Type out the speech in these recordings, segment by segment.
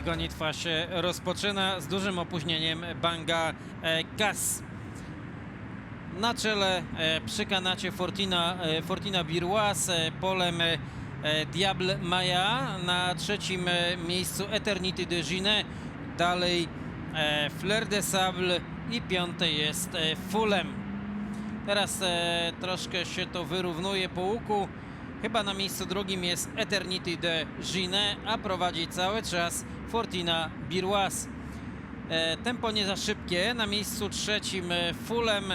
i gonitwa się rozpoczyna z dużym opóźnieniem Banga e, Gas. Na czele e, przy kanacie Fortina, e, Fortina Birwas, e, polem e, Diable Maya, na trzecim e, miejscu Eternity de Gine, dalej e, Fleur de Sable i piąte jest e, Fulham. Teraz e, troszkę się to wyrównuje po łuku. Chyba na miejscu drugim jest Eternity de Gine, a prowadzi cały czas Fortina Birwas. E, tempo nie za szybkie. Na miejscu trzecim e, Fulham,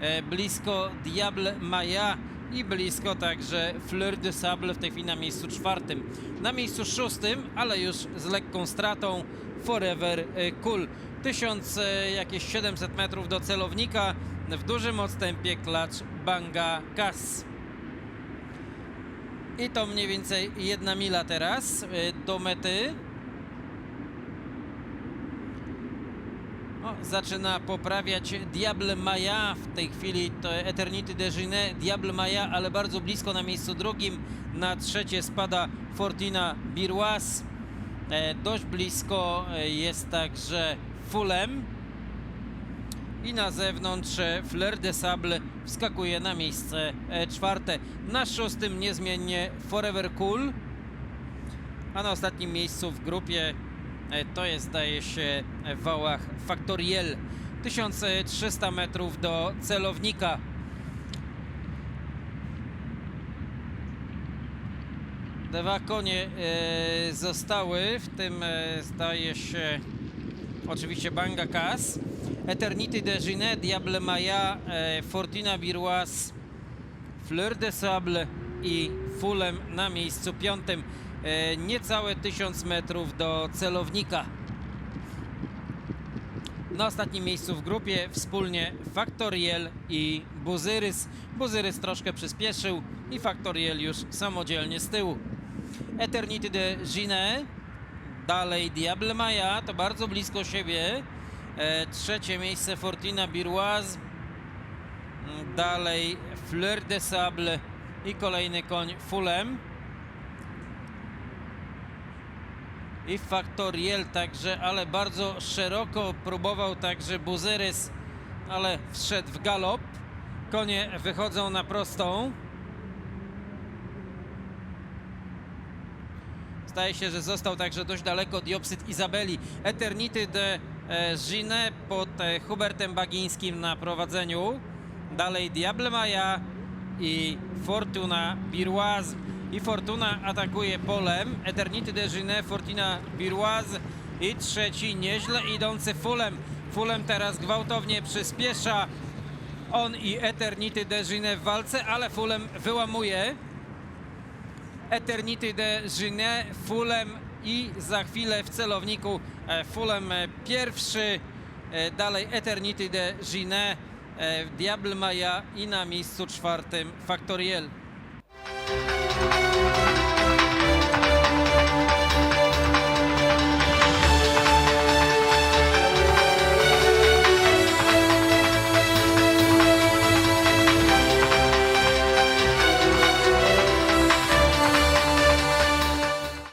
e, blisko Diable Maya i blisko także Fleur de Sable w tej chwili na miejscu czwartym. Na miejscu szóstym, ale już z lekką stratą Forever Cool. 1000 e, jakieś 700 metrów do celownika w dużym odstępie klacz Banga Kas. I to mniej więcej jedna mila teraz y, do mety. O, zaczyna poprawiać Diable Maya. W tej chwili to Eternity de Gine, Diable Maya, ale bardzo blisko na miejscu drugim. Na trzecie spada Fortina Birwas. E, dość blisko e, jest także Fulham. I na zewnątrz e, Fleur de Sable wskakuje na miejsce e, czwarte. Na szóstym niezmiennie Forever Cool. A na ostatnim miejscu w grupie e, to jest zdaje się w wałach Factoriel. 1300 metrów do celownika. Dwa konie zostały, w tym zdaje się oczywiście Banga Kas, Eternity de Gine, Diable Maya, e, Fortina Birwas, Fleur de Sable i Fulham na miejscu piątym. E, niecałe 1000 metrów do celownika. Na ostatnim miejscu w grupie wspólnie Factoriel i Buzyrys. Buzyrys troszkę przyspieszył i Factoriel już samodzielnie z tyłu. Eternity de Gine, dalej Diable Maya, to bardzo blisko siebie. E, trzecie miejsce Fortina Birwas, Mm, dalej Fleur de Sable i kolejny koń Fulham. I Factoriel także, ale bardzo szeroko próbował także Buzyrys, ale wszedł w galop. Konie wychodzą na prostą. Zdaje się, że został także dość daleko Diopsyd Izabeli. Eternity de e, Gine pod e, Hubertem Bagińskim na prowadzeniu. Dalej Diable Maya i Fortuna Birwas. I Fortuna atakuje polem. Eternity de Gine, Fortuna Birwas. I trzeci nieźle idący Fulem. Fulem teraz gwałtownie przyspiesza. On i Eternity de Gine w walce, ale Fulem wyłamuje. Eternity de Gine, Fulham i za chwilę w celowniku e, Fulham e, pierwszy, e, dalej Eternity de Ginet, Diable Maya i na miejscu czwartym Factoriel.